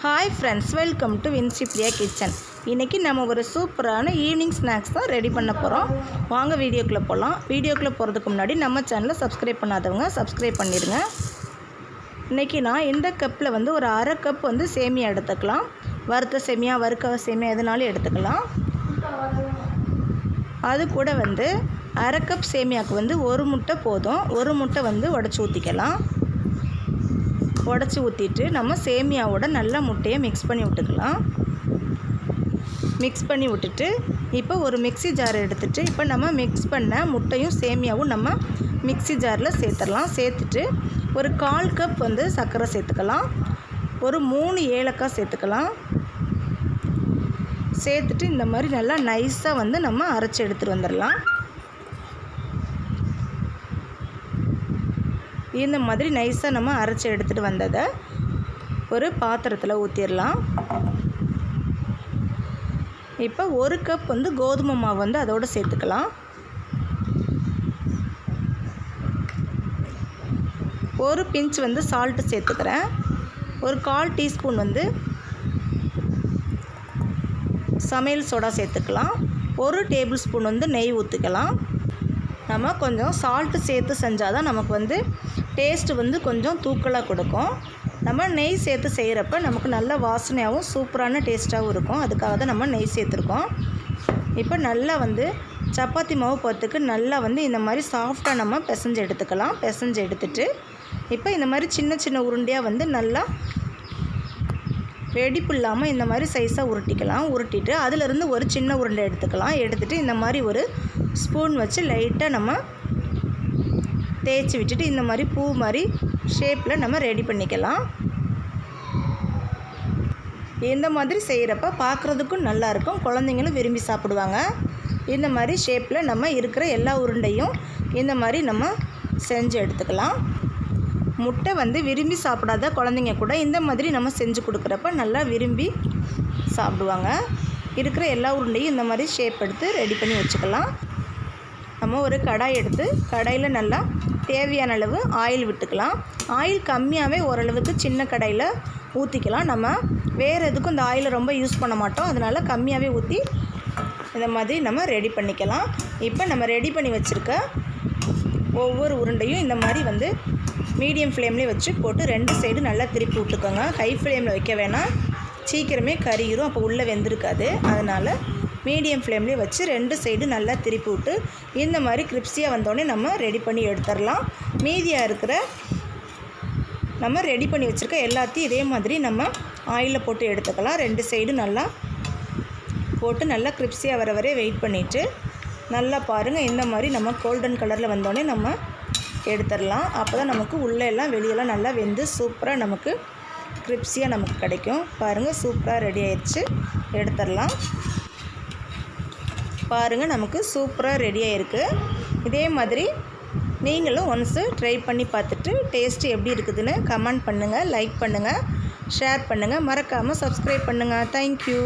Hi friends welcome to Vinci Priya kitchen இன்றைக்கி நம்ம ஒரு சூப்பரான ஈவினிங் ஸ்நாக்ஸ் தான் ரெடி பண்ண போகிறோம் வாங்க வீடியோக்குள்ளே போகலாம் வீடியோக்குள்ளே போகிறதுக்கு முன்னாடி நம்ம சேனலை சப்ஸ்கிரைப் பண்ணாதவங்க சப்ஸ்கிரைப் பண்ணிடுங்க இன்றைக்கி நான் இந்த கப்பில் வந்து ஒரு அரை கப் வந்து சேமியா எடுத்துக்கலாம். வறுத்த சேமியா வறுக்க சேமியா எதுனாலும் எடுத்துக்கலாம். அது கூட வந்து அரை கப் சேமியாவுக்கு வந்து ஒரு முட்டை போதும். ஒரு முட்டை வந்து உடச்சி ஊற்றிக்கலாம் உடச்சி ஊற்றிட்டு நம்ம சேமியாவோட நல்லா முட்டையை மிக்ஸ் பண்ணி விட்டுக்கலாம். மிக்ஸ் பண்ணி விட்டுட்டு இப்போ ஒரு மிக்ஸி ஜார் எடுத்துகிட்டு இப்போ நம்ம மிக்ஸ் பண்ண முட்டையும் சேமியாவும் நம்ம மிக்ஸி ஜாரில் சேர்த்துடலாம். சேர்த்துட்டு ஒரு கால் கப் வந்து சர்க்கரை சேர்த்துக்கலாம். ஒரு மூணு ஏலக்காய் சேர்த்துக்கலாம். சேர்த்துட்டு இந்த மாதிரி நல்லா நைஸாக வந்து நம்ம அரைச்சி எடுத்துகிட்டு வந்துடலாம். இந்த மாதிரி நைஸாக நம்ம அரைச்சி எடுத்துகிட்டு வந்ததை ஒரு பாத்திரத்தில் ஊற்றிடலாம் இப்போ ஒரு கப் வந்து கோதுமை மாவு வந்து அதோடு சேர்த்துக்கலாம். ஒரு பிஞ்ச் வந்து சால்ட்டு சேர்த்துக்கிறேன். ஒரு கால் டீஸ்பூன் வந்து சமையல் சோடா சேர்த்துக்கலாம். ஒரு டேபிள் ஸ்பூன் வந்து நெய் ஊற்றிக்கலாம் நம்ம கொஞ்சம் சால்ட்டு சேர்த்து செஞ்சால் தான் நமக்கு வந்து டேஸ்ட்டு வந்து கொஞ்சம் தூக்கலாக கொடுக்கும். நம்ம நெய் சேர்த்து செய்கிறப்ப நமக்கு நல்ல வாசனையாகவும் சூப்பரான டேஸ்ட்டாகவும் இருக்கும். அதுக்காக தான் நம்ம நெய் சேர்த்துருக்கோம். இப்போ நல்லா வந்து சப்பாத்தி மாவு போகிறதுக்கு நல்லா வந்து இந்த மாதிரி சாஃப்டாக நம்ம பிசைஞ்சு எடுத்துக்கலாம். பிசைஞ்சு எடுத்துகிட்டு இப்போ இந்த மாதிரி சின்ன சின்ன உருண்டையாக வந்து நல்லா வெடிப்பு இல்லாமல் இந்த மாதிரி சைஸாக உருட்டிக்கலாம். உருட்டிட்டு அதிலிருந்து ஒரு சின்ன உருண்டை எடுத்துக்கலாம். எடுத்துகிட்டு இந்த மாதிரி ஒரு ஸ்பூன் வச்சு லைட்டாக நம்ம தேய்ச்சி விட்டுட்டு இந்த மாதிரி பூ மாதிரி ஷேப்பில் நம்ம ரெடி பண்ணிக்கலாம். இந்த மாதிரி செய்கிறப்ப பார்க்குறதுக்கும் நல்லாயிருக்கும் குழந்தைங்களும் விரும்பி சாப்பிடுவாங்க. இந்த மாதிரி ஷேப்பில் நம்ம இருக்கிற எல்லா உருண்டையும் இந்த மாதிரி நம்ம செஞ்சு எடுத்துக்கலாம். முட்டை வந்து விரும்பி சாப்பிடாத குழந்தைங்க கூட இந்த மாதிரி நம்ம செஞ்சு கொடுக்குறப்ப நல்லா விரும்பி சாப்பிடுவாங்க. இருக்கிற எல்லா உருண்டையும் இந்த மாதிரி ஷேப் எடுத்து ரெடி பண்ணி வச்சுக்கலாம். நம்ம ஒரு கடாய் எடுத்து கடாயில் நல்லா தேவையான அளவு ஆயில் விட்டுக்கலாம். ஆயில் கம்மியாகவே ஓரளவுக்கு சின்ன கடாயில் ஊற்றிக்கலாம் நம்ம வேறு எதுக்கும் இந்த ஆயிலை ரொம்ப யூஸ் பண்ண மாட்டோம். அதனால் கம்மியாகவே ஊற்றி இந்த மாதிரி நம்ம ரெடி பண்ணிக்கலாம். இப்போ நம்ம ரெடி பண்ணி வச்சுருக்க ஒவ்வொரு உருண்டையும் இந்த மாதிரி வந்து மீடியம் ஃப்ளேம்லேயே வச்சு போட்டு ரெண்டு சைடு நல்லா திருப்பி விட்டுக்கோங்க. ஹை ஃப்ளேமில் வைக்க வேணாம். சீக்கிரமே கறிகிரும் அப்போ உள்ளே வெந்திருக்காது. அதனால் மீடியம் ஃப்ளேம்லேயே வச்சு ரெண்டு சைடு நல்லா திருப்பி விட்டு இந்த மாதிரி கிரிப்ஸியாக வந்தோடனே நம்ம ரெடி பண்ணி எடுத்துடலாம். மீதியாக இருக்கிற நம்ம ரெடி பண்ணி வச்சுருக்க எல்லாத்தையும் இதே மாதிரி நம்ம ஆயிலில் போட்டு எடுத்துக்கலாம். ரெண்டு சைடு நல்லா போட்டு நல்லா கிரிப்ஸியாக வர வரைய வெயிட் பண்ணிவிட்டு நல்லா பாருங்கள் இந்த மாதிரி நம்ம கோல்டன் கலரில் வந்தோடனே நம்ம எடுத்துடலாம். அப்போ தான் நமக்கு உள்ளே எல்லாம் வெளியெல்லாம் நல்லா வெந்து சூப்பராக நமக்கு கிரிப்ஸியாக நமக்கு கிடைக்கும். பாருங்கள் சூப்பராக ரெடி ஆயிடுச்சு எடுத்துடலாம். பாருங்கள் நமக்கு சூப்பராக ரெடி ஆகிருக்கு இதே மாதிரி நீங்களும் ஒன்ஸு ட்ரை பண்ணி பார்த்துட்டு டேஸ்ட்டு எப்படி இருக்குதுன்னு கமெண்ட் பண்ணுங்கள் லைக் பண்ணுங்கள் ஷேர் பண்ணுங்கள் மறக்காமல் சப்ஸ்கிரைப் பண்ணுங்கள் தேங்க்யூ